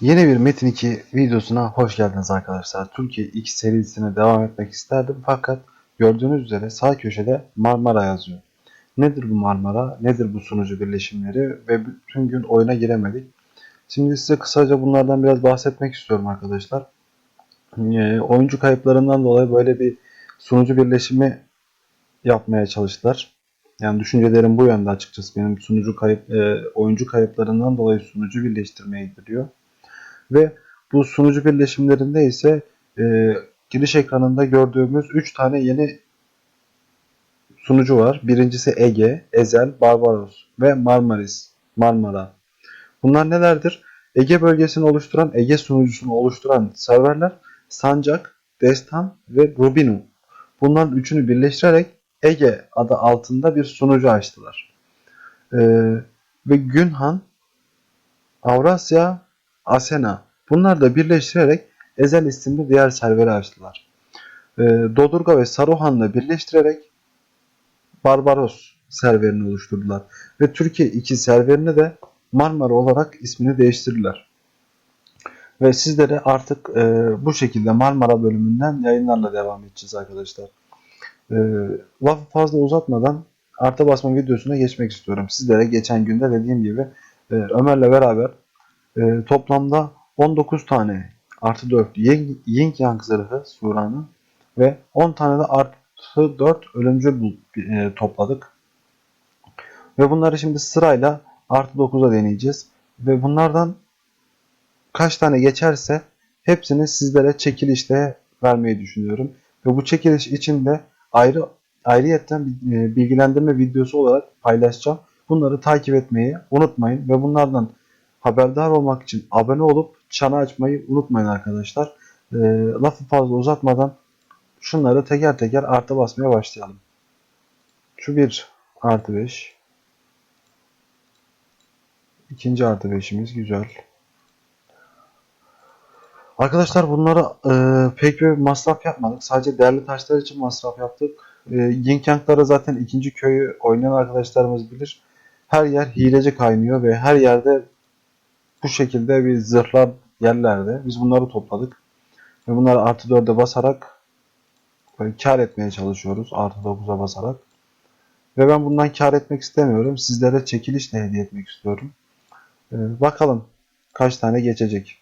Yeni bir Metin 2 videosuna hoş geldiniz arkadaşlar. Türkiye 2 serisine devam etmek isterdim fakat gördüğünüz üzere sağ köşede Marmara yazıyor. Nedir bu Marmara? Nedir bu sunucu birleşimleri? Ve bütün gün oyuna giremedik. Şimdi size kısaca bunlardan biraz bahsetmek istiyorum arkadaşlar. Ee, oyuncu kayıplarından dolayı böyle bir sunucu birleşimi yapmaya çalıştılar. Yani düşüncelerim bu yönde açıkçası. Benim sunucu kayıp, e, oyuncu kayıplarından dolayı sunucu birleştirmeye gidiyor. Ve bu sunucu birleşimlerinde ise e, giriş ekranında gördüğümüz 3 tane yeni sunucu var. Birincisi Ege, Ezel, Barbaros ve Marmaris, Marmara. Bunlar nelerdir? Ege bölgesini oluşturan, Ege sunucusunu oluşturan serverler Sancak, Destan ve Rubino. Bunların üçünü birleştirerek Ege adı altında bir sunucu açtılar. Ee, ve Günhan, Avrasya, Asena. Bunlar da birleştirerek Ezel isimli diğer serveri açtılar. Ee, Dodurga ve Saruhan'la birleştirerek Barbaros serverini oluşturdular. Ve Türkiye 2 serverine de Marmara olarak ismini değiştirdiler. Ve sizlere artık e, bu şekilde Marmara bölümünden yayınlarla devam edeceğiz arkadaşlar. E, lafı fazla uzatmadan arta basma videosuna geçmek istiyorum. Sizlere geçen günde dediğim gibi e, Ömer'le beraber e, toplamda 19 tane artı 4 Yin, Yin Yang zırhı Sura'nın ve 10 tane de artı 4 ölümcül e, topladık. Ve bunları şimdi sırayla artı 9'a deneyeceğiz. Ve bunlardan kaç tane geçerse hepsini sizlere çekilişte vermeyi düşünüyorum. Ve bu çekiliş için de ayrı ayrıyetten e, bilgilendirme videosu olarak paylaşacağım. Bunları takip etmeyi unutmayın ve bunlardan haberdar olmak için abone olup çanı açmayı unutmayın arkadaşlar. E, lafı fazla uzatmadan şunları teker teker artı basmaya başlayalım. Şu bir artı 5. İkinci artı 5'imiz güzel. Arkadaşlar bunlara e, pek bir masraf yapmadık. Sadece değerli taşlar için masraf yaptık. E, Yin Yang'lara zaten ikinci köyü oynayan arkadaşlarımız bilir. Her yer hileci kaynıyor ve her yerde bu şekilde bir zırhlar yerlerde. Biz bunları topladık. Ve bunları artı 4'e basarak böyle kar etmeye çalışıyoruz. Artı 9'a basarak. Ve ben bundan kar etmek istemiyorum. Sizlere çekilişle hediye etmek istiyorum. E, bakalım kaç tane geçecek.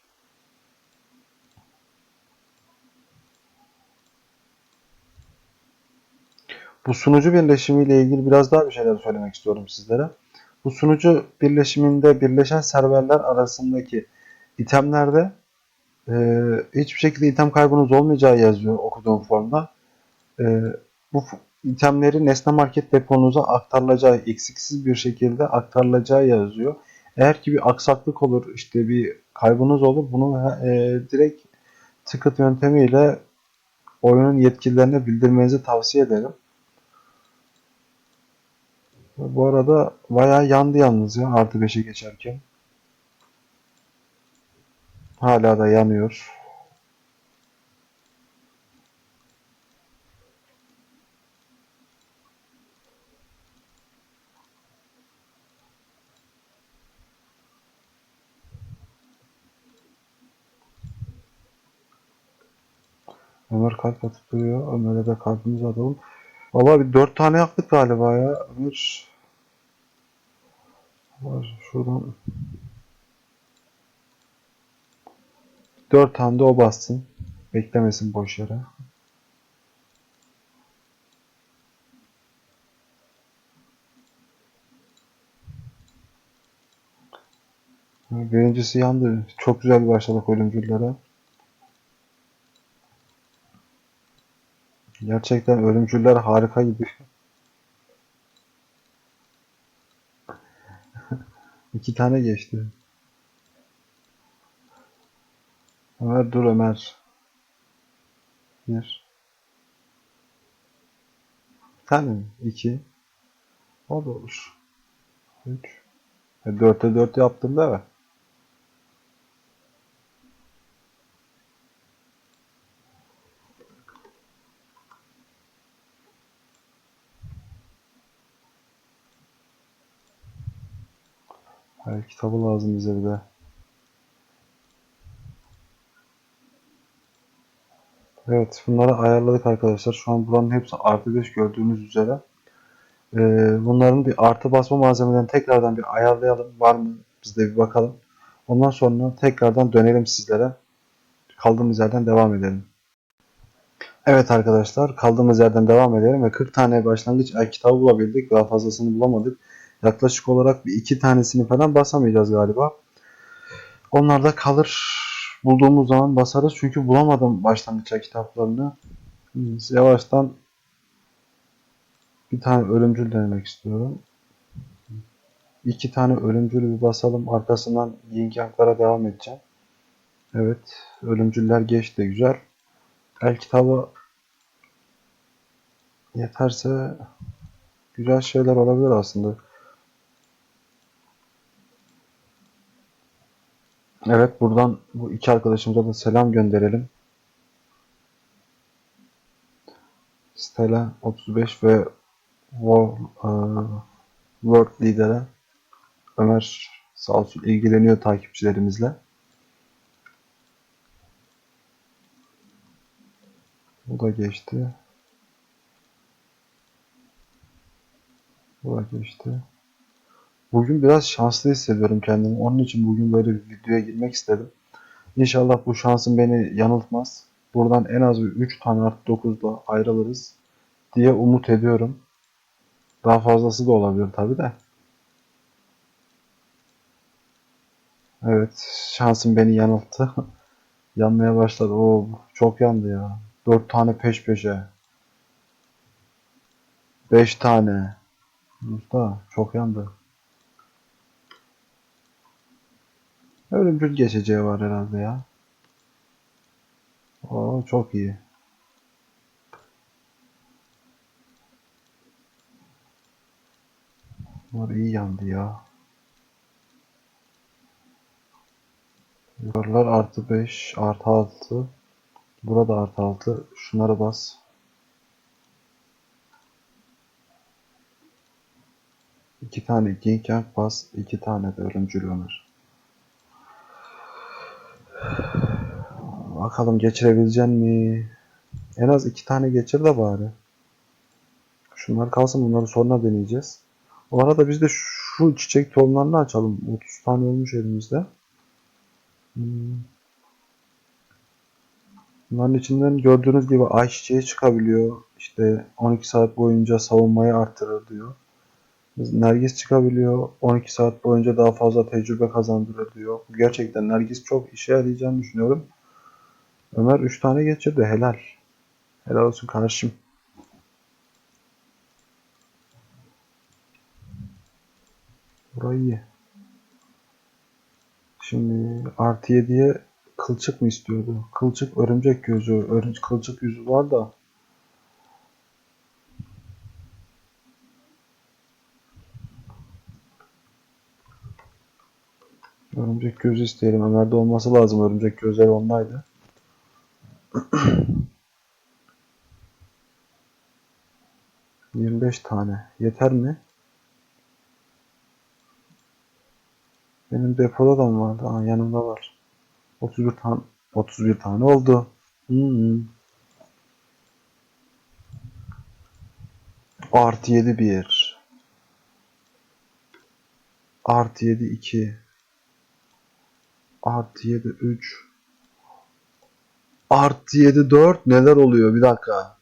Bu sunucu birleşimiyle ilgili biraz daha bir şeyler söylemek istiyorum sizlere. Bu sunucu birleşiminde birleşen serverler arasındaki itemlerde e, hiçbir şekilde item kaybınız olmayacağı yazıyor okuduğum formda. E, bu itemleri nesne market deponuza aktarılacağı, eksiksiz bir şekilde aktarılacağı yazıyor. Eğer ki bir aksaklık olur, işte bir kaybınız olur, bunu e, direkt ticket yöntemiyle oyunun yetkililerine bildirmenizi tavsiye ederim. Bu arada bayağı yandı yalnız ya artı 5'e geçerken. Hala da yanıyor. Ömer kalp atıp duruyor. Ömer'e de kalbimizi atalım. Valla bir dört tane yaktık galiba ya. Ömer. Var şuradan. Dört tane de o bassın. Beklemesin boş yere. Birincisi yandı. Çok güzel başladık ölümcüllere. Gerçekten ölümcüller harika gidiyor. İki tane geçti. Ömer dur Ömer. Bir. Bir tane mi? İki. O da olur. Üç. E, dörtte dört yaptım da. Her kitabı lazım bize bir de. Evet bunları ayarladık arkadaşlar. Şu an buranın hepsi artı 5 gördüğünüz üzere. Ee, bunların bir artı basma malzemeden tekrardan bir ayarlayalım. Var mı? Biz de bir bakalım. Ondan sonra tekrardan dönelim sizlere. Kaldığımız yerden devam edelim. Evet arkadaşlar kaldığımız yerden devam edelim ve 40 tane başlangıç kitabı bulabildik. Daha fazlasını bulamadık. Yaklaşık olarak bir iki tanesini falan basamayacağız galiba. Onlar da kalır. Bulduğumuz zaman basarız. Çünkü bulamadım başlangıç el kitaplarını. Yavaştan bir tane ölümcül denemek istiyorum. İki tane ölümcülü bir basalım. Arkasından yin yanklara devam edeceğim. Evet. Ölümcüller geçti. Güzel. El kitabı yeterse güzel şeyler olabilir aslında. Evet buradan bu iki arkadaşımıza da selam gönderelim. Stella 35 ve World, e, World Lider'e Ömer sağ olsun ilgileniyor takipçilerimizle. Bu da geçti. Bu da geçti. Bugün biraz şanslı hissediyorum kendimi. Onun için bugün böyle bir videoya girmek istedim. İnşallah bu şansım beni yanıltmaz. Buradan en az bir 3 tane artı 9'da ayrılırız diye umut ediyorum. Daha fazlası da olabilir tabi de. Evet şansım beni yanılttı. Yanmaya başladı. Oo, çok yandı ya. 4 tane peş peşe. 5 tane. Usta çok yandı. Ölümcül geçeceği var herhalde ya. Oo çok iyi. Bunlar iyi yandı ya. Yukarılar artı 5, artı 6. Burada artı 6. Şunları bas. İki tane King Yang bas. iki tane de ölümcül Ömer. Bakalım geçirebilecek mi? En az iki tane geçir de bari. Şunlar kalsın bunları sonra deneyeceğiz. O arada biz de şu çiçek tohumlarını açalım. 30 tane olmuş elimizde. Hmm. Bunların içinden gördüğünüz gibi ay çiçeği çıkabiliyor. İşte 12 saat boyunca savunmayı artırır diyor. Nergis çıkabiliyor. 12 saat boyunca daha fazla tecrübe kazandırır diyor. Gerçekten Nergis çok işe yarayacağını düşünüyorum. Ömer 3 tane geçirdi. Helal. Helal olsun kardeşim. Burayı iyi. Şimdi artı 7'ye kılçık mı istiyordu? Kılçık örümcek gözü. Örümcek kılçık yüzü var da. Örümcek gözü isteyelim. Ömer'de olması lazım. Örümcek gözleri ondaydı. Yirmi beş tane. Yeter mi? Benim depoda da mı vardı? Aa, yanımda var. 31 tane 31 tane oldu. Hmm. Artı 7 1. Artı 7 2. Artı 7 3. Artı 7 4. Neler oluyor? Bir dakika.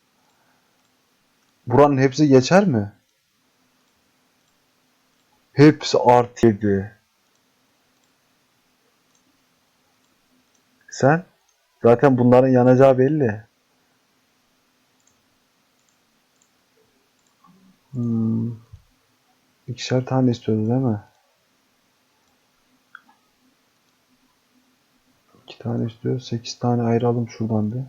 Buranın hepsi geçer mi? Hepsi artı 7. Sen? Zaten bunların yanacağı belli. Hmm. İkişer tane istiyordu değil mi? İki tane istiyor. Sekiz tane ayıralım şuradan bir.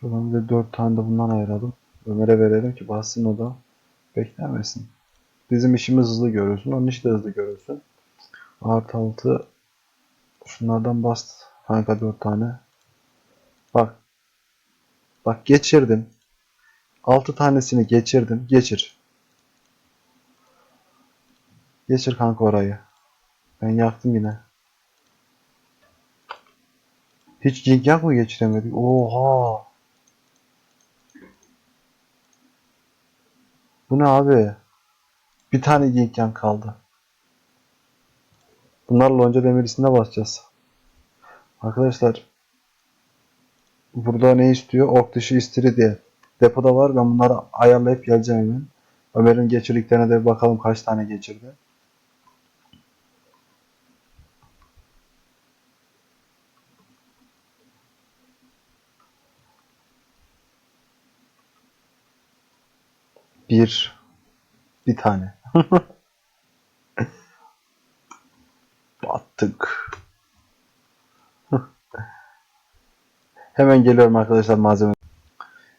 Şuradan bir de dört tane de bundan ayıralım. Ömer'e verelim ki bassın o da. Beklemesin. Bizim işimiz hızlı görürsün. Onun işi de hızlı görürsün. Artı altı. Şunlardan bas. Kanka dört tane. Bak. Bak geçirdim. Altı tanesini geçirdim. Geçir. Geçir kanka orayı. Ben yaktım yine. Hiç yin yang mı geçiremedik? Oha. Bu ne abi? Bir tane yang kaldı. Bunlar lonca demirisine basacağız. Arkadaşlar burada ne istiyor? Ok dışı istiridye. Depoda var. Ben bunları ayarlayıp geleceğim hemen. Ömer'in geçirdiklerine de bakalım kaç tane geçirdi. Bir. Bir tane. Battık. Hemen geliyorum arkadaşlar malzeme.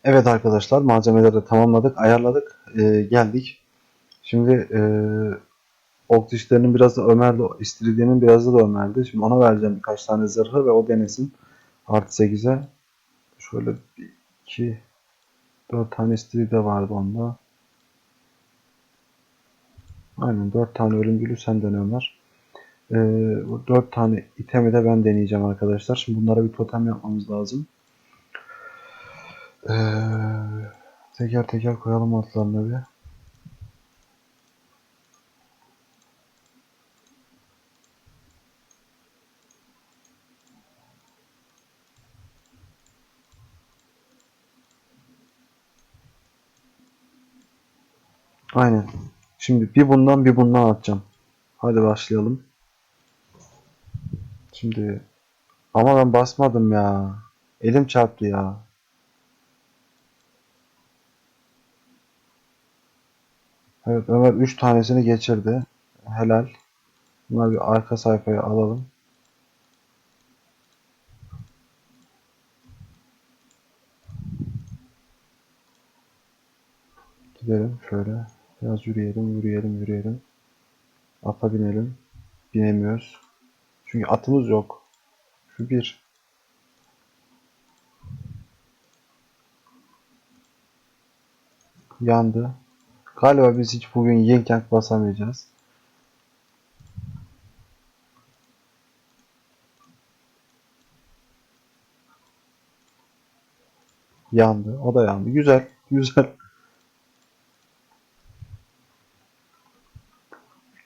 Evet arkadaşlar malzemeleri de tamamladık, ayarladık, Ee, geldik. Şimdi e, ok dişlerinin biraz da Ömer'de, istiridyenin biraz da Ömer'de. Şimdi ona vereceğim birkaç tane zırhı ve o denesin. Artı 8'e. Şöyle 2 4 tane istiridye vardı onda. Aynen 4 tane ölümcülü sen dene Ömer. Ee, bu 4 tane itemi de ben deneyeceğim arkadaşlar. Şimdi bunlara bir totem yapmamız lazım. Ee, teker teker koyalım altlarına bir. Aynen. Şimdi bir bundan bir bundan atacağım. Hadi başlayalım. Şimdi ama ben basmadım ya. Elim çarptı ya. Evet Ömer 3 tanesini geçirdi. Helal. Bunları bir arka sayfaya alalım. Gidelim şöyle. Biraz yürüyelim, yürüyelim, yürüyelim. Ata binelim. Binemiyoruz. Çünkü atımız yok. Şu bir. Yandı. Galiba biz hiç bugün Yin Yang basamayacağız. Yandı. O da yandı. Güzel. Güzel.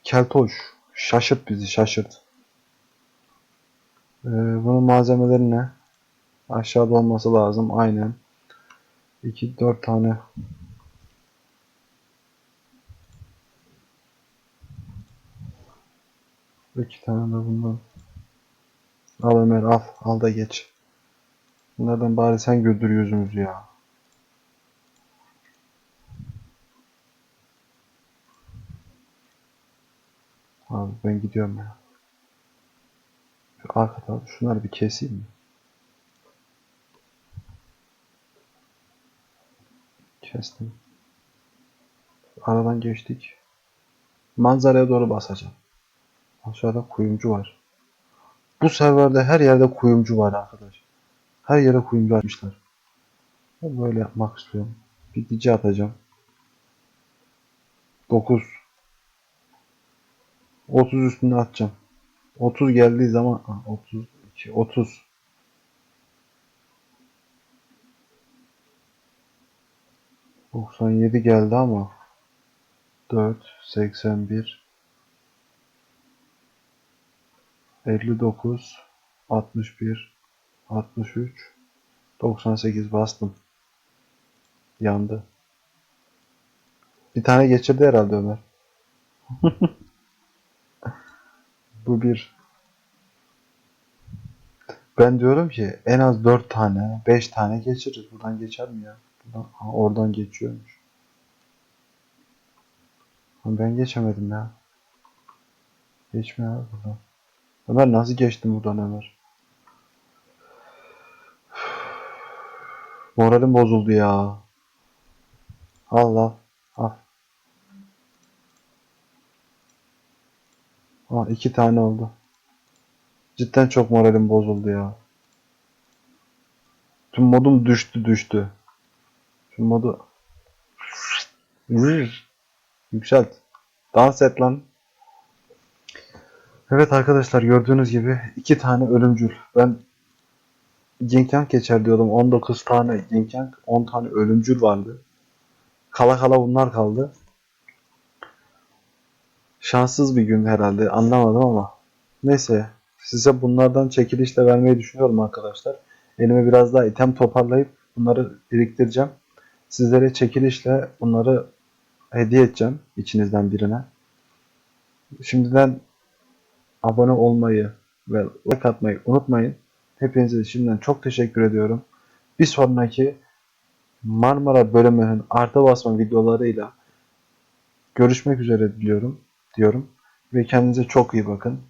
Keltoş. Şaşırt bizi şaşırt. Ee, bunun malzemeleri ne? Aşağıda olması lazım. Aynen. 2-4 tane İki tane de bundan. Al Ömer al. Al da geç. Bunlardan bari sen güldür yüzümüzü ya. Abi ben gidiyorum ya. Şu arka tarafı şunları bir keseyim mi? Kestim. Aradan geçtik. Manzaraya doğru basacağım. Aşağıda kuyumcu var. Bu serverde her yerde kuyumcu var arkadaş. Her yere kuyumcu açmışlar. Ben böyle yapmak istiyorum. Bir dici atacağım. 9 30 üstüne atacağım. 30 geldiği zaman ah, 32 30 97 geldi ama 4 81 59 61 63 98 bastım. Yandı. Bir tane geçirdi herhalde Ömer. Bu bir. Ben diyorum ki en az 4 tane, 5 tane geçiririz. Buradan geçer mi ya? Buradan, ha, oradan geçiyormuş. Ben geçemedim ya. Geçmiyor abi buradan. Ömer nasıl geçtin buradan Ömer? Moralim bozuldu ya. Allah. Al. Aa, iki tane oldu. Cidden çok moralim bozuldu ya. Tüm modum düştü düştü. Şu modu. Yükselt. Dans et lan. Evet arkadaşlar gördüğünüz gibi iki tane ölümcül. Ben Yang geçer diyordum. 19 tane Yang, 10 tane ölümcül vardı. Kala kala bunlar kaldı. Şanssız bir gün herhalde anlamadım ama. Neyse size bunlardan çekilişle vermeyi düşünüyorum arkadaşlar. Elime biraz daha item toparlayıp bunları biriktireceğim. Sizlere çekilişle bunları hediye edeceğim içinizden birine. Şimdiden abone olmayı ve like atmayı unutmayın. Hepinize şimdiden çok teşekkür ediyorum. Bir sonraki Marmara bölümünün arta basma videolarıyla görüşmek üzere diliyorum diyorum ve kendinize çok iyi bakın.